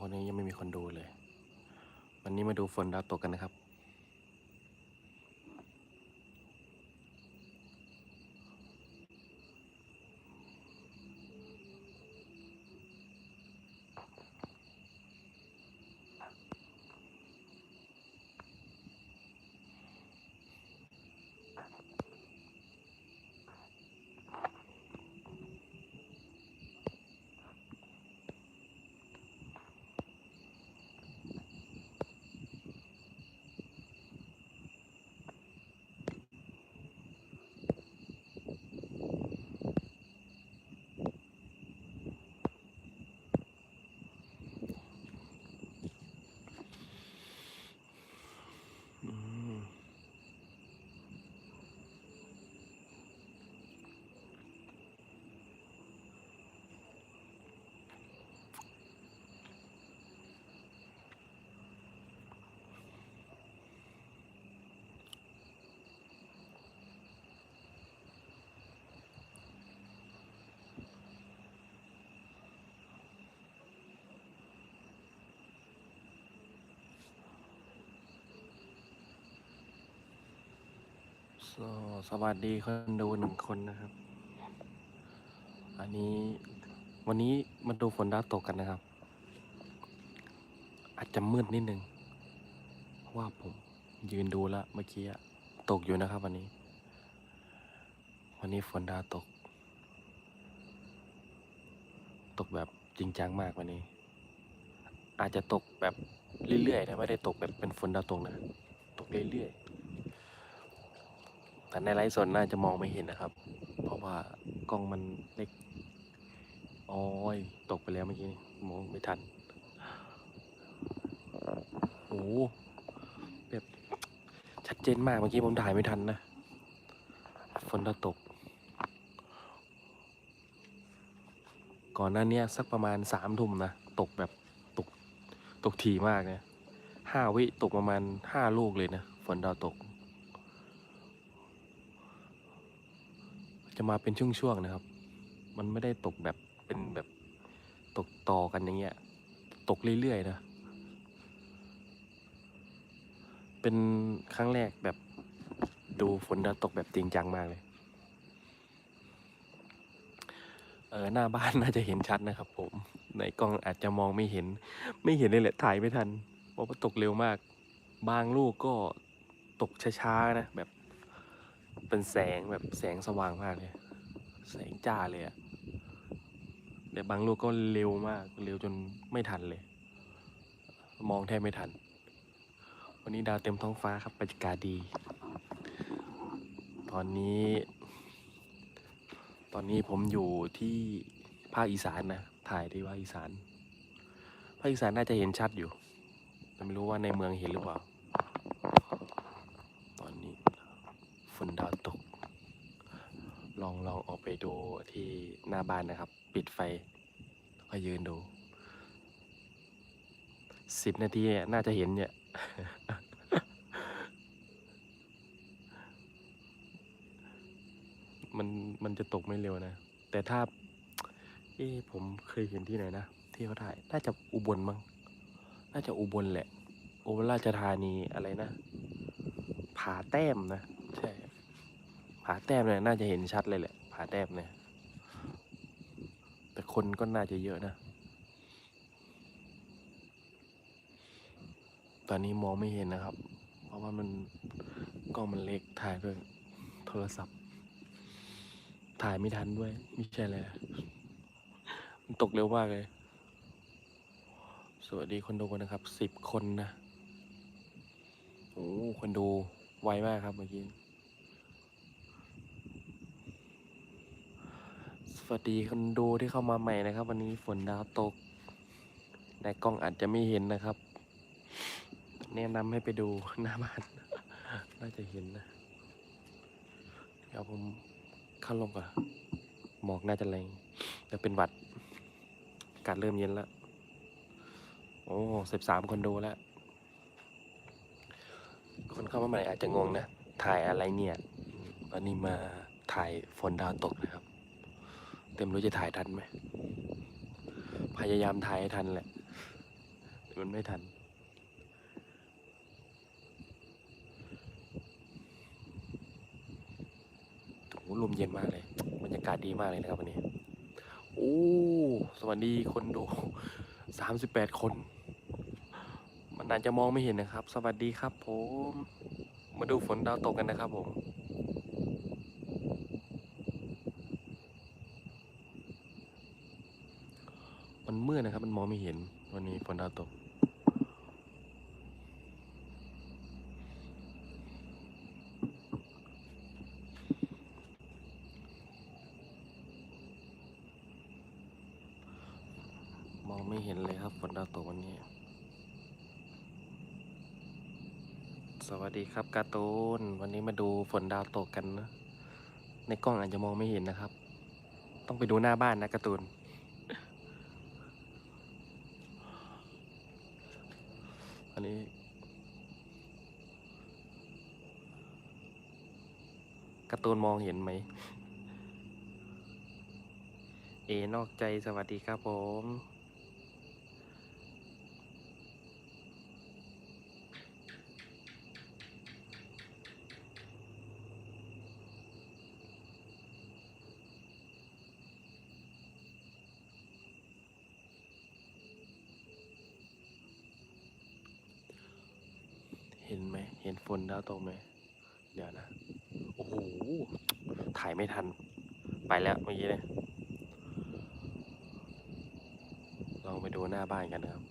คนนี้ยังไม่มีคนดูเลย วันนี้มาดูฝนดาวตกกันนะครับ อืม สสวัสดีคนดูหนึ่งคนนะครับ อันนี้วันนี้มาดูฝนดาวตกกันนะครับ อาจจะมืดนิดนึงเพราะว่าผมยืนดูแล้วเมื่อกี้ตกอยู่นะครับ วันนี้ วันนี้ฝนดาวตก ตกแบบจริงจังมากวันนี้ อาจจะตกแบบเรื่อยๆนะไม่ได้ตกแบบเป็นฝนดาวตกนะ ตกเรื่อยๆ แต่ในไลฟ์สดน่าจะมองไม่เห็นนะครับ เพราะว่ากล้องมันเล็กอ้อยตกไปแล้วเมื่อกี้มองไม่ทันโอ้โหแบบชัดเจนมากเมื่อกี้ผมถ่ายไม่ทันนะฝนตก ก่อนหน้านี้สักประมาณสามทุ่มนะตกแบบตกตกถี่มากเนี่ยห้าวิตกประมาณห้าลูกเลยนะฝนดาวตก จะมาเป็นช่วงๆนะครับ มันไม่ได้ตกแบบเป็นแบบตกต่อกันอย่างเงี้ย ตกเรื่อยๆนะ เป็นครั้งแรกแบบดูฝนดาตกแบบจริงจังมากเลย เออหน้าบ้านน่าจะเห็นชัดนะครับผม ในกล้องอาจจะมองไม่เห็น ไม่เห็นเลยแหละถ่ายไม่ทัน เพราะว่าตกเร็วมาก บางลูกก็ตกช้าๆนะแบบ เป็นแสงแบบแสงสว่างมากเลย แสงจ้าเลยอะแต่บางลูกก็เร็วมาก เร็วจนไม่ทันเลย มองแทบไม่ทัน วันนี้ดาวเต็มท้องฟ้าครับบรรยากาศดี ตอนนี้ ตอนนี้ผมอยู่ที่ภาคอีสานนะ ถ่ายที่ภาคอีสาน ภาคอีสานน่าจะเห็นชัดอยู่ แต่ไม่รู้ว่าในเมืองเห็นหรือเปล่า ตอนนี้ฝนดาวตก ลองลองออกไปดูที่หน้าบ้านนะครับ ปิดไฟแล้วก็ยืนดูสิบนาทีเนี่ยน่าจะเห็นเนี่ย มันมันจะตกไม่เร็วนะ แต่ถ้า เอ๊ะผมเคยเห็นที่ไหนนะ ที่เขาถ่าย น่าจะอุบลมั้งน่าจะอุบลแหละ อุบลราชธานีอะไรนะ ผาแต้มนะาแต้มเนี่ยน่าจะเห็นชัดเลยแหละผาแต้มเนี่ย แต่คนก็น่าจะเยอะนะ ตอนนี้มองไม่เห็นนะครับ เพราะว่ามันกล้องมันเล็กถ่ายด้วยโทรศัพท์ ถ่ายไม่ทันด้วยไม่ใช่เลยมันตกเร็วมากเลย สวัสดีคนดูกันนะครับสิบคนนะโอ้คนดูไวมากครับเมื่อกี้ สวัสดีคนดูที่เข้ามาใหม่นะครับ วันนี้ฝนดาวตก ในกล้องอาจจะไม่เห็นนะครับ แนะนำให้ไปดูหน้าบ้าน น่าจะเห็นนะ เดี๋ยวผมเข้าลงก่อนหมอกน่าจะแรงแต่เป็นหวัดอากาศเริ่มเย็นแล้ว โอ้สิบสามคนดูแล้ว คนเข้ามาใหม่อาจจะงงนะ ถ่ายอะไรเนี่ย วันนี้มาถ่ายฝนดาวตกนะครับ เต็มรู้จะถ่ายทันไหม พยายามถ่ายให้ทันแหละแต่มันไม่ทัน โอ้ลมเย็นมากเลย บรรยากาศดีมากเลยนะครับวันนี้ โอ้ สวัสดีคนดูสามสิบแปดคน มันอาจจะมองไม่เห็นนะครับ สวัสดีครับผม มาดูฝนดาวตกกันนะครับผม มันมื ดนะครับ มันมองไม่เห็น วันนี้ฝนดาวตก มองไม่เห็นเลยครับฝนดาวตกวันนี้ สวัสดีครับการ์ตูน วันนี้มาดูฝนดาวตกกันนะ ในกล้องอาจจะมองไม่เห็นนะครับ ต้องไปดูหน้าบ้านนะการ์ตูน อันนี้ กระตูนมองเห็นไหม เอนอกใจสวัสดีครับผม เห็นไหม เห็นฝนดาวตกไหม เดี๋ยวนะ โอ้โห ถ่ายไม่ทัน ไปแล้วเมื่อกี้เลยลองไปดูหน้าบ้านกันนะครับ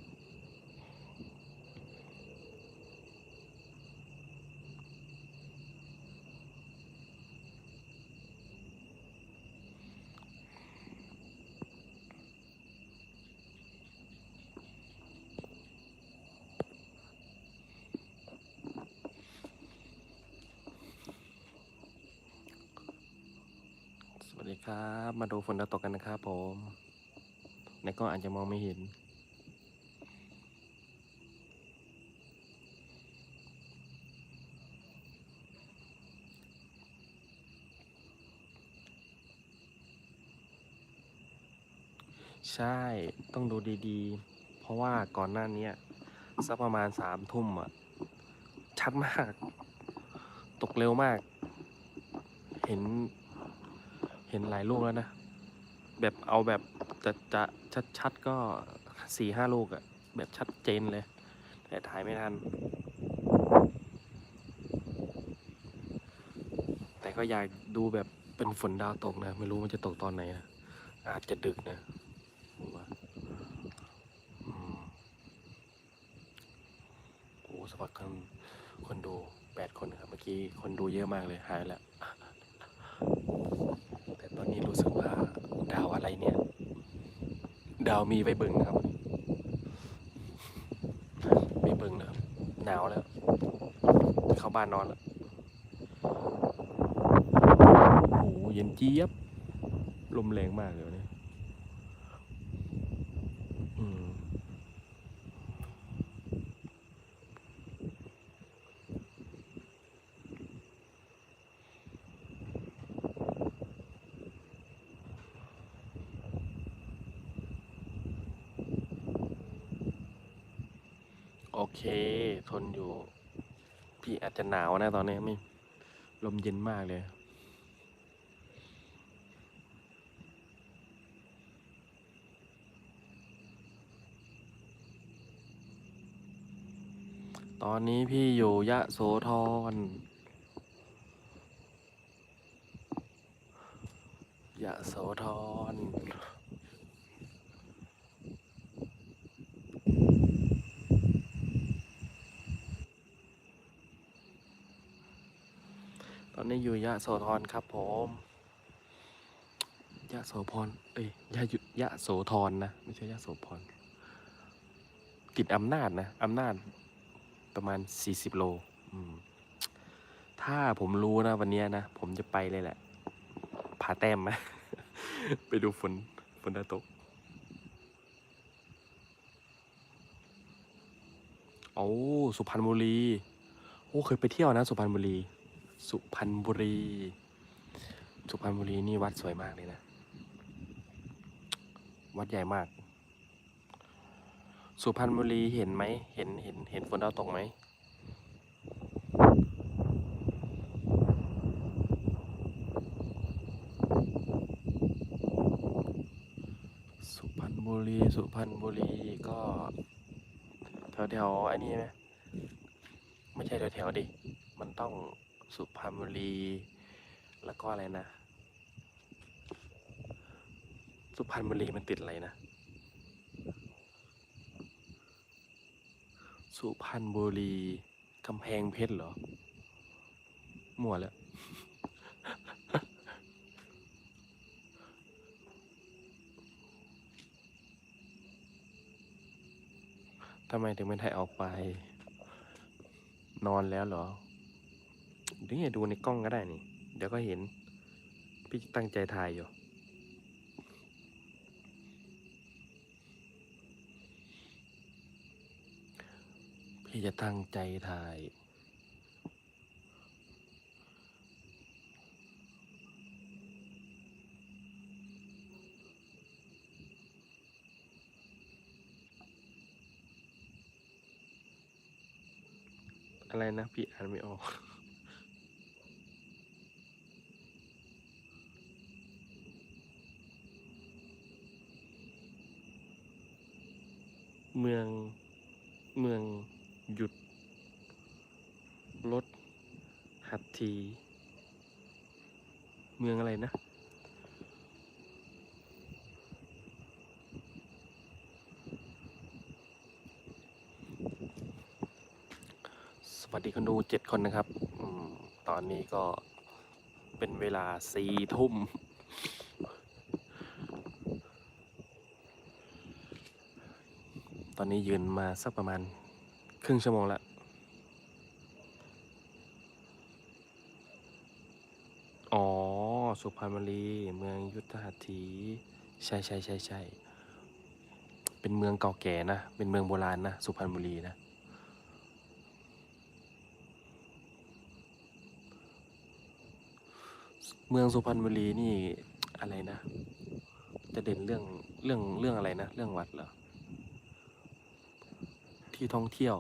สวัสดีครับ มาดูฝนดาวตกกันนะครับผมในกล้องอาจจะมองไม่เห็น ใช่ต้องดูดีๆ เพราะว่าก่อนหน้านี้สักประมาณสามทุ่มอะ ชัดมาก ตกเร็วมาก เห็น เห็นหลายลูกแล้วนะ แบบเอาแบบจะจะชัดชัดๆก็สี่ห้าลูกอะแบบชัดเจนเลย แต่ถ่ายไม่ทัน แต่ก็อยากดูแบบเป็นฝนดาวตกนะ ไม่รู้มันจะตกตอนไหนนะอาจจะดึกนะผมว่าโอ้สวัสดีคนคนดูแปดคนครับ เมื่อกี้คนดูเยอะมากเลยหายแล้ว แต่ตอนนี้รู้สึกว่าดาว อะไรเนี่ย ดาวมีไว้เบิ่งครับ มีเบิ่งนะครับหนาวแล้ว เข้าบ้านนอนแล้วโอ้โหเย็นเจี๊ยบ ลมแรงมากเลย โอเค ทนอยู่ พี่อาจจะหนาวนะตอนนี้ไม่ ลมเย็นมากเลยตอนนี้พี่อยู่ยะโสธร ยะโสธร ตอนนี้อยู่ยะโสธรครับผมยะโสพรเอ้ยยะยุยะโสธรนะไม่ใช่ยะโสพรติดอำนาจนะอำนาจประมาณสี่สิบโลถ้าผมรู้นะวันนี้นะ ผมจะไปเลยแหละผาแต้มไหมไปดูฝนฝนตกโอ้สุพรรณบุรี โอ้เคยไปเที่ยวนะ สุพรรณบุรี สุพรรณบุรี สุพรรณบุรีนี่วัดสวยมากเลยนะ วัดใหญ่มาก สุพรรณบุรีเห็นไหม เห็นเห็นเห็นฝนดาวตกไหมสุพรรณบุรีสุพรรณบุรีก็แถวแถวๆไอ้นี่ไหมไม่ใช่แถวแถวๆดิ มันต้อง สุพรรณบุรี แล้วก็อะไรนะ สุพรรณบุรีมันติดอะไรนะ สุพรรณบุรีกำแพงเพชรเหรอ มั่วแล้วทำไมถึงไม่ถ่ายออกไป นอนแล้วเหรอ เดี๋ยวอย่าดูในกล้องก็ได้นี่ เดี๋ยวก็เห็น พี่ตั้งใจถ่ายอยู่พี่จะตั้งใจถ่ายอะไรนะ พี่อ่านไม่ออก เมือง เมืองหยุด รถ หัตถี เมืองอะไรนะ ส วัสดีคนดูเจ็ดคนนะครับอตอนนี้ก็เป็นเวลาสี่ทุ่ม ตอนนี้ยืนมาสักประมาณครึ่งชั่วโมงละอ๋อ สุพรรณบุรี เมืองยุทธหัตถี ใช่ใช่ใช่ใช่เป็นเมืองเก่าแก่นะ เป็นเมืองโบราณนะ สุพรรณบุรีนะ เมืองสุพรรณบุรีนี่อะไรนะ จะเด่นเรื่องเรื่องเรื่องอะไรนะ เรื่องวัดเหรอที่ท่องเที่ยว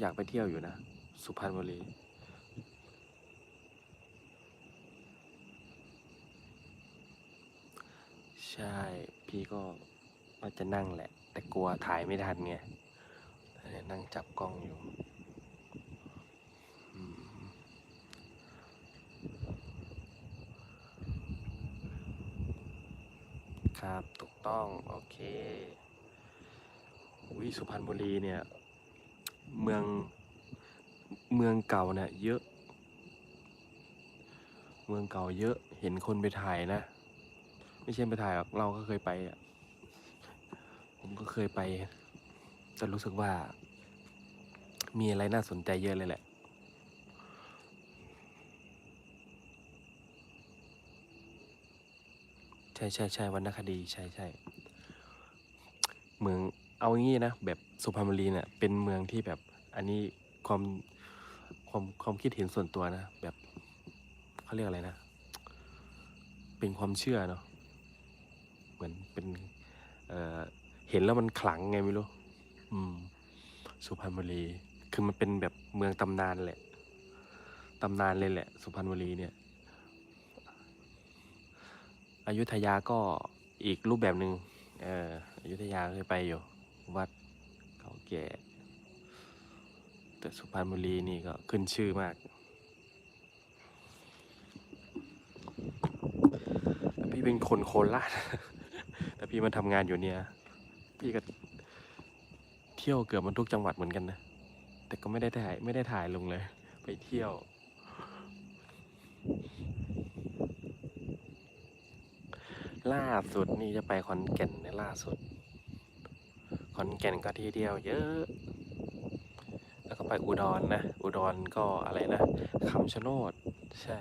อยากไปเที่ยวอยู่นะ สุพรรณบุรีใช่ พี่ก็ว่าจะนั่งแหละ แต่กลัวถ่ายไม่ทันไงนั่งจับกล้องอยู่อืม ครับ ถูกต้อง โอเควิสุพรรณบุรีเนี่ย เมืองเมืองเก่าเนี่ยเยอะ เมืองเก่าเยอะเห็นคนไปถ่ายนะ ไม่ใช่ไปถ่ายหรอกเราก็เคยไปอะผมก็เคยไป แต่รู้สึกว่า มีอะไรน่าสนใจเยอะเลยแหละ ใช่ใช่ใช่วรรณคดีใช่ใช่เมืองเอางี้นะแบบสุพรรณบุรีเนี่ยเป็นเมืองที่แบบอันนี้ความความความคิดเห็นส่วนตัวนะ แบบเขาเรียกอะไรนะ เป็นความเชื่อเนาะเหมือนเป็นเออเห็นแล้วมันขลังไงไม่รู้อืม สุพรรณบุรี คือมันเป็นแบบเมืองตำนานแหละตำนานเลยแหละ สุพรรณบุรีเนี่ย อยุธยาก็อีกรูปแบบหนึ่งเอออยุธยาเคยไปอยู่ วัดเก่าแก่ แต่สุพรรณบุรีนี่ก็ขึ้นชื่อมากแต่พี่เป็นคนโคราช แต่พี่มาทำงานอยู่เนี่ย พี่ก็เที่ยวเกือบมันทุกจังหวัดเหมือนกันนะ แต่ก็ไม่ได้ถ่ายไม่ได้ถ่ายลงเลย ไปเที่ยว ล่าสุดนี่จะไปขอนแก่นในล่าสุดขอนแก่นก็ที่เดียวเยอะ แล้วก็ไปอุดรนนะ อุดรก็อะไรนะคำชะโนด ใช่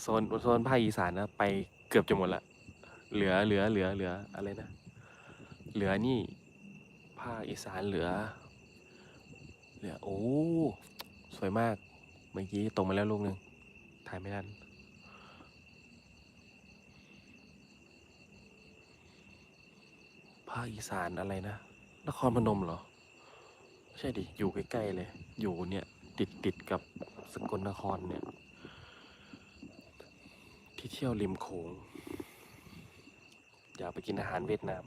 โซนโซนภาคอีสานนะ ไปเกือบจะหมดละ เหลือเหลือเหลือเหลืออะไรนะ เหลือนี่ ภาคอีสานเหลือ เหลือโอ้ สวยมาก เมื่อกี้ตรงมาแล้วลูกหนึ่งถ่ายไม่ทัน ภาคอีสานอะไรนะ นครพนมเหรอ ไม่ใช่ดิ อยู่ใกล้ๆเลย อยู่เนี่ย ติดติดกับสกลนครเนี่ย ที่เที่ยวริมโขง อยากไปกินอาหารเวียดนาม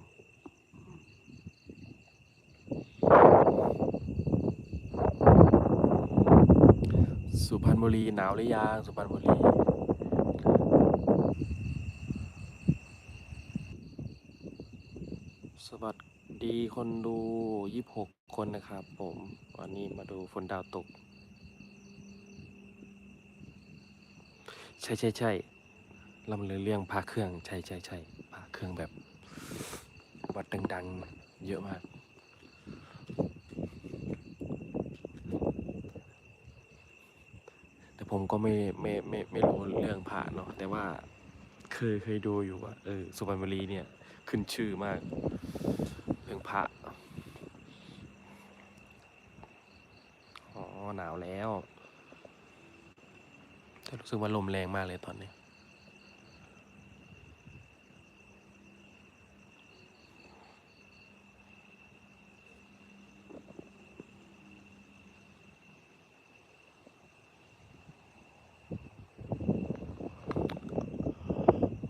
สุพรรณบุรีหนาวหรือยังสุพรรณบุรี สวัสดีคนดู 26 คนนะครับผม วันนี้มาดูฝนดาวตก ใช่ใช่ใช่ลำเรือเรื่องพาเครื่อง ใช่ใช่ใช่พาเครื่องแบบวัดดังๆ เยอะมาก แต่ผมก็ไม่ไม่ไม่ไม่รู้เรื่องพระเนาะแต่ว่าเคยเคยดูอยู่ว่าเออสุพรรณบุรีเนี่ย ขึ้นชื่อมาก เรื่องพระ อ๋อ หนาวแล้วแต่รู้สึกว่าลมแรงมากเลยตอนนี้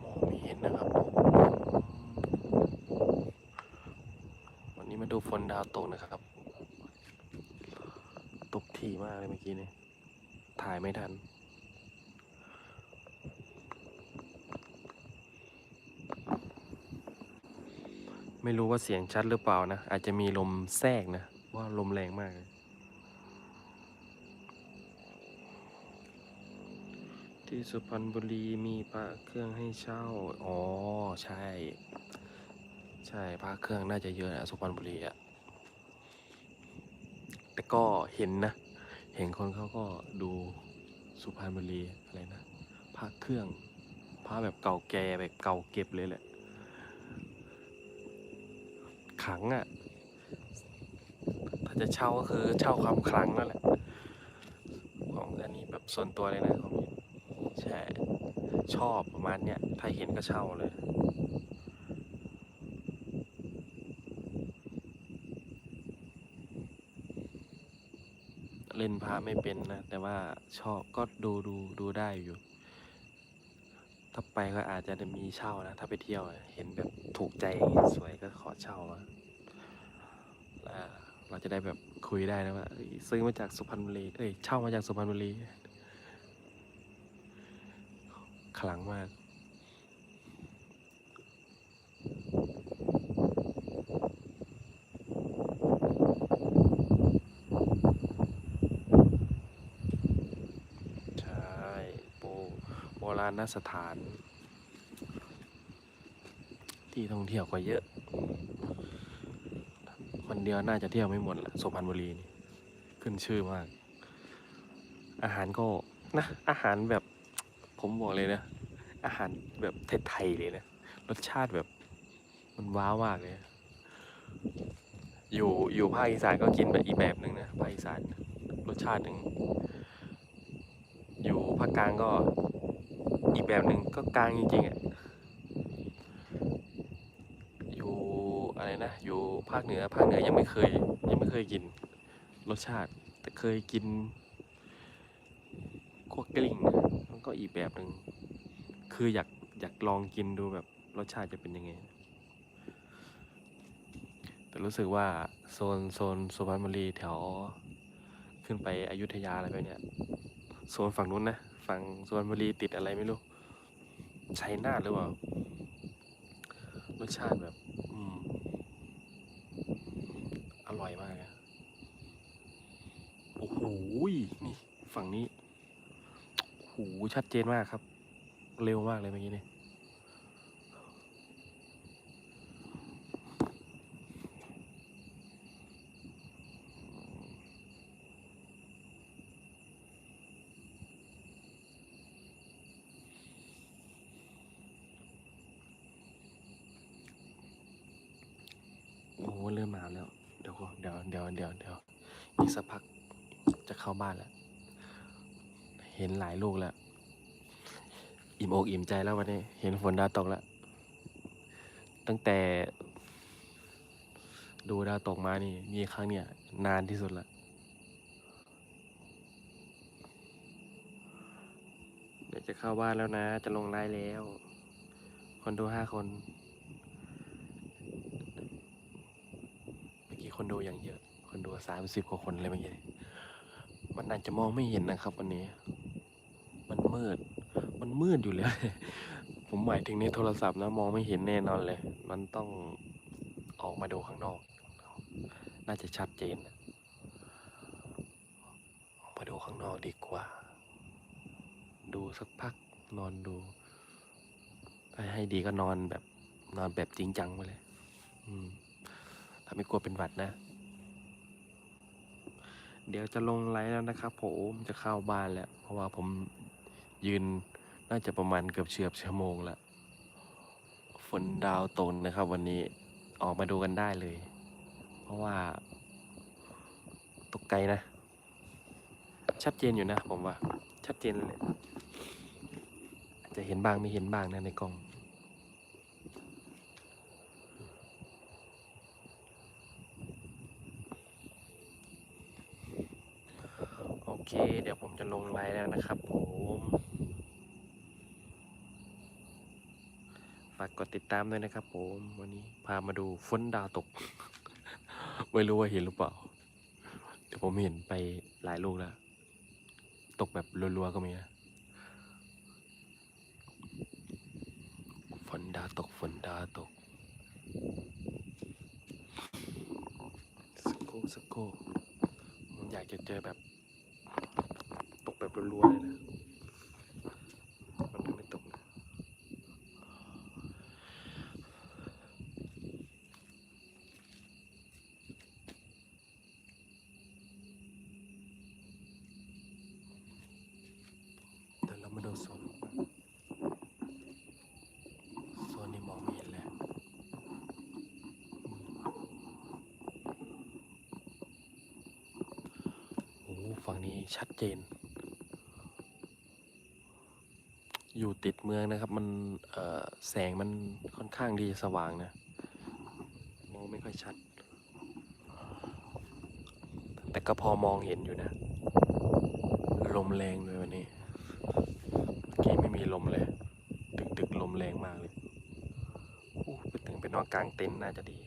มองไม่เห็นนะครับวันนี้มาดูฝนดาวตกนะครับ ตกทีมากเลยเมื่อกี้นี่ถ่ายไม่ทัน ไม่รู้ว่าเสียงชัดหรือเปล่านะ อาจจะมีลมแทรกนะ ว่าลมแรงมากเลยที่สุพรรณบุรีมีพระเครื่องให้เช่า อ๋อ ใช่ ใช่พระเครื่องน่าจะเยอะนะสุพรรณบุรีอะแต่ก็เห็นนะ เห็นคนเขาก็ดู สุพรรณบุรีอะไรนะพระเครื่องพระแบบเก่าแก่แบบเก่าเก็บเลยแหละ ขังอะถ้าจะเช่าก็คือเช่าความขลังนั่นแหละ ของอันนี้แบบส่วนตัวเลยนะของนี้ใช่ ชอบประมาณเนี้ย ถ้าเห็นก็เช่าเลย เล่น พระไม่เป็นนะ แต่ว่าชอบก็ดูดูดูได้อยู่ ถ้าไปก็อาจจะมีเช่านะ ถ้าไปเที่ยวเห็นแบบถูกใจสวยก็ขอเช่ามาเราจะได้แบบคุยได้นะว่าซื้อมาจากสุพรรณบุรีเอ้ยเช่ามาจากสุพรรณบุรีขลังมาก ใช่โบโบ ราณสถาน ที่ท่องเที่ยวก็เยอะ คนเดียวน่าจะเที่ยวไม่หมดละสุพรรณบุรีนี่ขึ้นชื่อมาก อาหารก็นะ อาหารแบบผมบอกเลยนะ อาหารแบบไทยๆเลยนะ รสชาติแบบมันว้าวมากเลย อยู่อยู่ภาคอีสานก็กินแบบอีกแบบหนึ่งนะภาคอีสานรสชาติหนึ่งอยู่ภาคกลางก็ อีกแบบหนึ่งก็กลางจริงๆอะอยู่อะไรนะ อยู่ภาคเหนือภาคเหนือยังไม่เคย ยังไม่เคยกิน รสชาติ แต่เคยกินคั่วกลิ้งนะมันก็อีกแบบหนึ่งคืออยากอยากลองกินดูแบบรสชาติจะเป็นยังไง แต่รู้สึกว่าโซนโซนสุพรรณบุรีแถวขึ้นไปอยุธยาอะไรไปเนี่ย โซนฝั่งนู้นนะ ฝั่งโซนบุรีติดอะไรไม่รู้ชัยนาทหรือเปล่ารสชาติแบบ อืม อร่อยมากนะโอ้โหนี่ ฝั่งนี้โอ้โหชัดเจนมากครับ เร็วมากเลยเมื่อกี้นี่ โอ้โหเริ่มหนาวแล้ว เดี๋ยวก่อนเดี๋ยวเดี๋ยวเดี๋ยวเดี๋ยว อีกสักพักจะเข้าบ้านแล้ว เห็นหลายลูกแล้ว อิ่มอกอิ่มใจแล้ววันนี้ เห็นฝนดาวตกแล้ว ตั้งแต่ดูดาวตกมานี่ มีครั้งเนี่ย นานที่สุดละเดี๋ยวจะเข้าบ้านแล้วนะ จะลงไลน์แล้ว คนดูห้าคนเมื่อกี้คนดูอย่างเยอะ คนดูสามสิบกว่าคนเลยเมื่อกี้มันอาจจะมองไม่เห็นนะครับวันนี้ มันมืด มันมืดอยู่เลย ผมหมายถึงในโทรศัพท์นะ มองไม่เห็นแน่นอนเลย มันต้องออกมาดูข้างนอก น่าจะชัดเจน ออกมาดูข้างนอกดีกว่า ดูสักพักนอนดูให้ดีก็นอนแบบนอนแบบจริงจังไปเลย อืมถ้าไม่กลัวเป็นหวัดนะ เดี๋ยวจะลงไลฟ์แล้วนะครับผมจะเข้าบ้านแล้ว เพราะว่าผมยืนน่าจะประมาณเกือบเชือบชั่วโมงและฝนดาวตกนะครับ วันนี้ออกมาดูกันได้เลย เพราะว่า ตกไกลนะ ชัดเจนอยู่นะผมว่า ชัดเจนเลยอาจจะเห็นบ้างไม่เห็นบ้างนะในกล้อง โอ เค เดี๋ยวผมจะลงไลน์แล้วนะครับผมฝากกดติดตามด้วยนะครับผม วันนี้พามาดูฝนดาวตก ไม่รู้ว่าเห็นหรือเปล่า เดี๋ยวผมเห็นไปหลายลูกแล้ว ตกแบบรัวๆก็มีนะฝนดาวตกฝนดาวตกสกโกสกโกผมอยากจะเจอแบบ ตกแบบรัวๆเลยนะ มันไม่ตกนะเดี๋ยวเรามาดูโซนโซนนี้มองไม่เห็นเลยโอ้โหฝั่งนี้ชัดเจน อยู่ ติดเมืองนะครับ มันแสงมันค่อนข้างที่จะสว่างนะมองไม่ค่อยชัด แต่ก็พอมองเห็นอยู่นะ ลมแรงเลยวันนี้เมื่อกี้ไม่มีลมเลยดึกดึกๆลมแรงมากเลยอู้ไปถึงไปนอนกลางเต็นท์น่าจะดี